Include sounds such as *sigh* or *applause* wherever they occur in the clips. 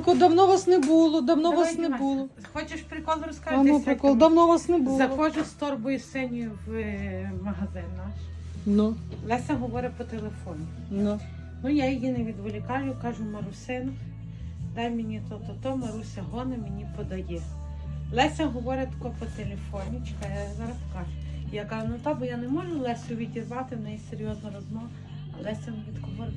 Янко, давно вас не було, давно Давай, вас не було. Хочеш прикол розкажи? А ну, прикол, давно вас не було. Заходжу з торбою синьою в е, магазин наш. Ну, Леся говорить по телефону. ну. Ну я її не відволікаю, кажу Марусину, дай мені то-то, то Маруся гоне мені подає. Леся говорить тако по телефоні, чекай, я зараз покажу. Я кажу, ну та, бо я не можу Лесю відірвати, в неї серйозна розмова. А Леся мені тако говорить.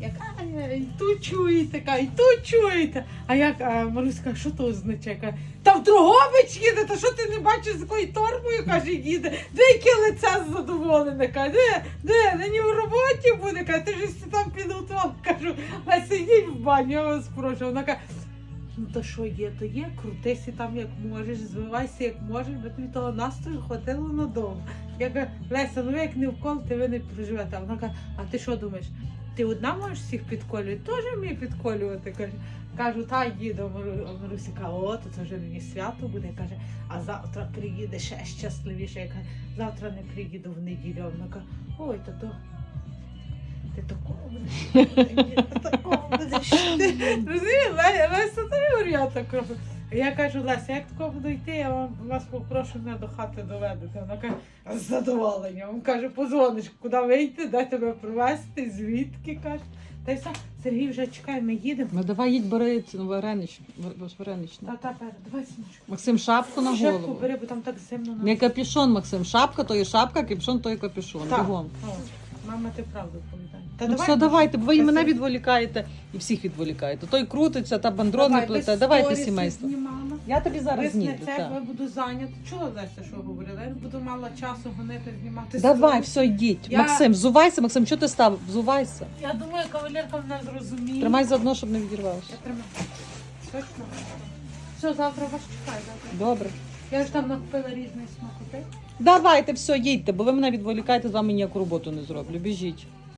Як а, і ту чуєте, каже, і ту чуєте. А як а Марусь каже, що то означає? Каже, та в Дрогобич їде, та що ти не бачиш з якою торбою, каже, їде. Де яке лице задоволене, каже, де, де, нині в роботі буде, каже, ти ж всі там підготував, кажу, а сидіть в баню, я вас прошу. Вона каже, ну то що є, то є, крутися там як можеш, звивайся як можеш, бо тобі того настрою хватило надовго. Я кажу, Леся, ну як не вколоти, ви не проживете. А вона каже, а ти що думаєш? Ти одна можеш всіх підколювати? Теж вміє підколювати. Каже. Кажу, та їду. Мару- каже, о, то це вже мені свято буде. Каже, а завтра приїде ще щасливіше. Я кажу, завтра не приїду в неділю. Вона каже, ой, то то. Ти такого будеш. Ти такого будеш. *laughs* Розумієш, Ле- Леся теж варіанта кроку. Я кажу, Леся, як такого буду йти, я вам вас попрошу мене до хати доведете. Вона каже, з задоволенням. Каже, позвониш, куди вийти, де тебе привезти, звідки каже. Та й все, Сергій вже чекає, ми їдемо. Ну давай їдь бери цю варенич, вар- вареничне. Та та пер, давай синочку. Максим, шапку на Шапку голову. бери, бо там так зимно на Не капюшон, Максим. Шапка то є шапка, капюшон то є капюшон. Так. Бігом. О, Мама, ти правду пам'ятаєш. Та Ну все, давайте, бо ви і мене відволікаєте і всіх відволікаєте. Той крутиться, та бандрони плете. Давайте сімейство. Я тобі зараз. Виснеться, так. я буду зайнята. Чого Леся, що говорила? Я буду мала часу гонити, знімати Давай, все, йдіть. Я- Максим, взувайся, Максим, що ти став? Взувайся. Я думаю, кавалерка мене зрозуміє. Тримай заодно, щоб не відірвався. Я тримаю. Точно? Все, завтра вас чекаю. Завтра. Добре. Я ж там накупила різні смакоти. Давайте, все, їдьте, бо ви мене відволікаєте, з вами ніяку роботу не зроблю. Біжіть.